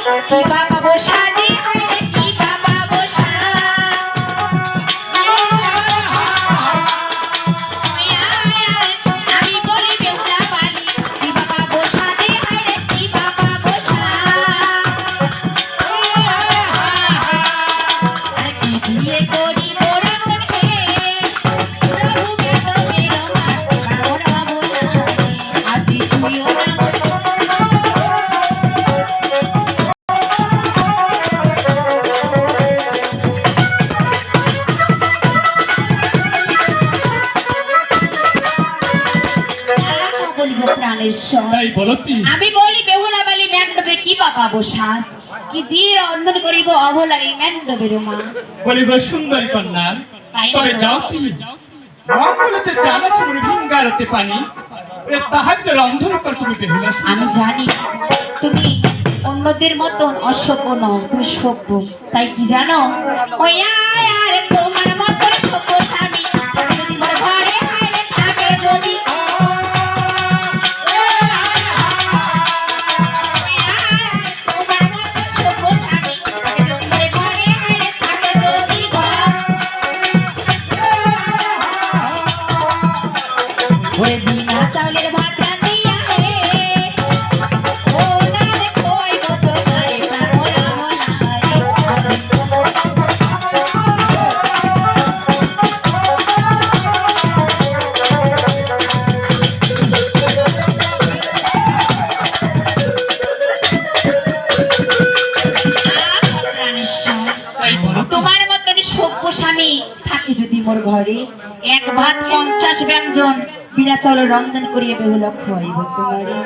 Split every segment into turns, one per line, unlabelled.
বাবা বসা
তাই
আমি বলি বেহুলা বালি ম্যান্ডবে কি বাবা বসা কি দিয়ে রন্ধন করিব অবলাই ম্যান্ডবের মা
বলিব সুন্দরী কন্যা তবে যাও কি মঙ্গলতে জানা ছিল ভিঙ্গারতে পানি। এ রন্ধন কর তুমি বেহুলা
আমি জানি তুমি অন্যদের মতন অসভ্য নও তুমি সভ্য। তাই কি জানো? ওই তোমারে মতন সভ্য স্বামী যদি মোর ঘরে এক ভাত পঞ্চাশ ব্যঞ্জন। বিনা চাউল রন্ধন করিয়ে বেহুল খোয়াইব তোমারে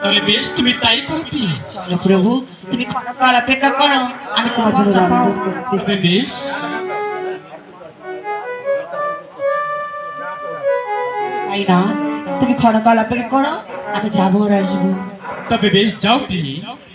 তাহলে বেশ তুমি তাই করো কি?
চলো প্রভু তুমি ক্ষণকাল অপেক্ষা করো আমি তোমার জন্য রন্ধন করতেছি।
বেশ।
তাই না তুমি ক্ষণকাল অপেক্ষা করো আমি যাব আর আসব।
তবে বেশ যাও কি